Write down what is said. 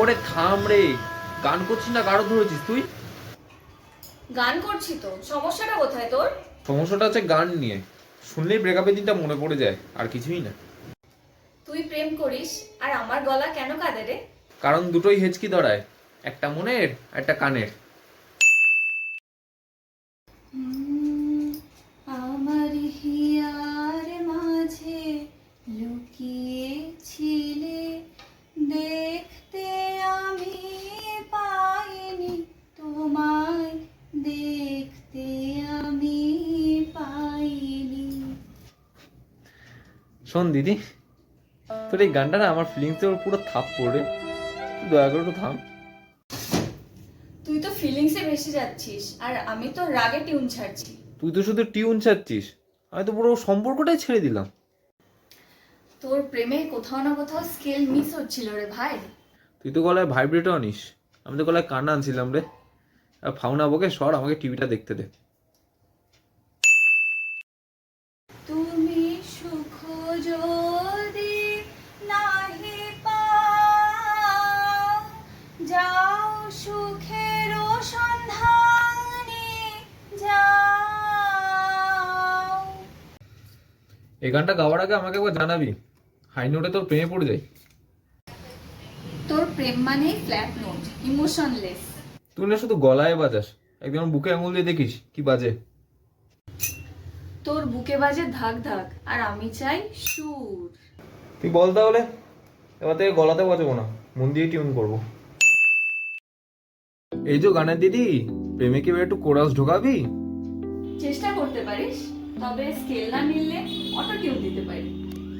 ওরে থাম রে। গান করছিস না? কারও ধরেছিস তুই? গান করছি তো। সমস্যাটা কোথায় তোর? সমস্যাটা আছে গান নিয়ে। শুনলেই ব্রেকআপের দিনটা মনে পড়ে যায় আর কিছুই না। তুই প্রেম করিস আর আমার গলা কেন কাঁদে রে? কারণ দুটোই হেঁচকি দাঁড়ায় একটা মনের একটা কানের। আমার শোন দিদি তোর এই গানটা না আমার ফিলিংসে ওর পুরো থাপ পড়ে দয়া করে একটু থাম। তুই তো ফিলিংসে বেশি যাচ্ছিস আর আমি তো রাগে টিউন ছাড়ছি। তুই তো শুধু টিউন ছাড়ছিস আমি তো পুরো সম্পর্কটাই ছেড়ে দিলাম। তোর প্রেমে কোথাও না কোথাও স্কেল মিস হচ্ছিল রে ভাই। তুই তো গলায় ভাইব্রেটও আনিস আমি তো গলায় কান্না আনছিলাম রে। আর ফাউনা বকে সর আমাকে টিভিটা দেখতে দে। সুখ যদি নাহি পাও যাও সুখের সন্ধানে যাও। এই গানটা গাওয়ার আগে আমাকে একবার জানাবি হাই নোটে তোর প্রেমে পড়ে যাই। তোর প্রেম মানে ফ্ল্যাট নোট ইমোশনলেস তুই না শুধু গলায় বাজাস একদম বুকে আঙুল দিয়ে দেখিস কি বাজে। তোর বুকে বাজে ধাক ধাক আর আমি চাই সুর। তুই বল তাহলে এবার থেকে গলাতে বাজাবো না মন দিয়ে টিউন করব। এই যে গানের দিদি প্রেমে কি একটু কোরাস ঢোকাবি? চেষ্টা করতে পারিস তবে স্কেল না মিললে অটো টিউন দিতে পারি।